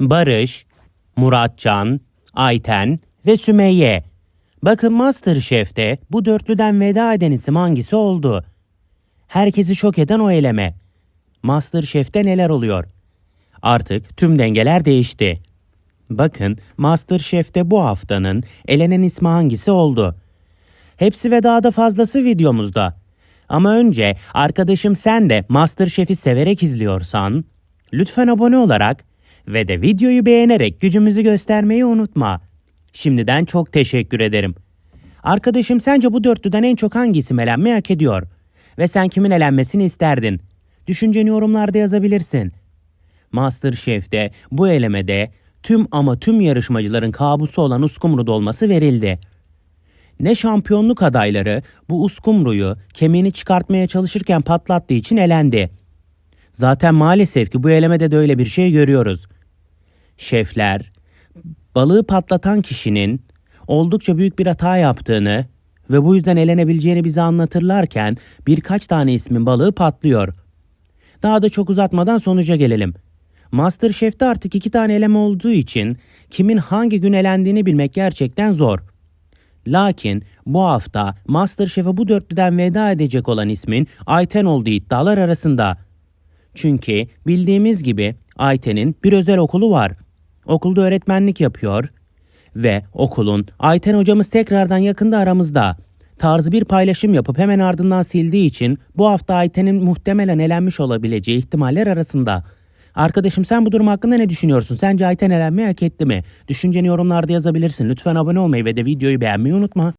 Barış, Muratcan, Ayten ve Sümeyye. Bakın Masterchef'te bu dörtlüden veda eden isim hangisi oldu? Herkesi şok eden o eleme. Masterchef'te neler oluyor? Artık tüm dengeler değişti. Bakın Masterchef'te bu haftanın elenen ismi hangisi oldu? Hepsi ve daha da fazlası videomuzda. Ama önce arkadaşım sen de Masterchef'i severek izliyorsan lütfen abone olarak ve de videoyu beğenerek gücümüzü göstermeyi unutma. Şimdiden çok teşekkür ederim. Arkadaşım sence bu dörtlüden en çok hangi isim elenmeyi hak ediyor? Ve sen kimin elenmesini isterdin? Düşünceni yorumlarda yazabilirsin. Masterchef'te bu elemede tüm ama tüm yarışmacıların kabusu olan uskumru dolması verildi. Ne şampiyonluk adayları bu uskumruyu kemiğini çıkartmaya çalışırken patlattığı için elendi. Zaten maalesef ki bu elemede de öyle bir şey görüyoruz. Şefler balığı patlatan kişinin oldukça büyük bir hata yaptığını ve bu yüzden elenebileceğini bize anlatırlarken birkaç tane ismin balığı patlıyor. Daha da çok uzatmadan sonuca gelelim. Masterchef'te artık iki tane eleme olduğu için kimin hangi gün elendiğini bilmek gerçekten zor. Lakin bu hafta Masterchef'e bu dörtlüden veda edecek olan ismin Ayten olduğu iddialar arasında. Çünkü bildiğimiz gibi Ayten'in bir özel okulu var. Okulda öğretmenlik yapıyor ve okulun Ayten hocamız tekrardan yakında aramızda tarzı bir paylaşım yapıp hemen ardından sildiği için bu hafta Ayten'in muhtemelen elenmiş olabileceği ihtimaller arasında. Arkadaşım sen bu durum hakkında ne düşünüyorsun? Sence Ayten elenmeyi hak etti mi? Düşünceni yorumlarda yazabilirsin. Lütfen abone olmayı ve de videoyu beğenmeyi unutma.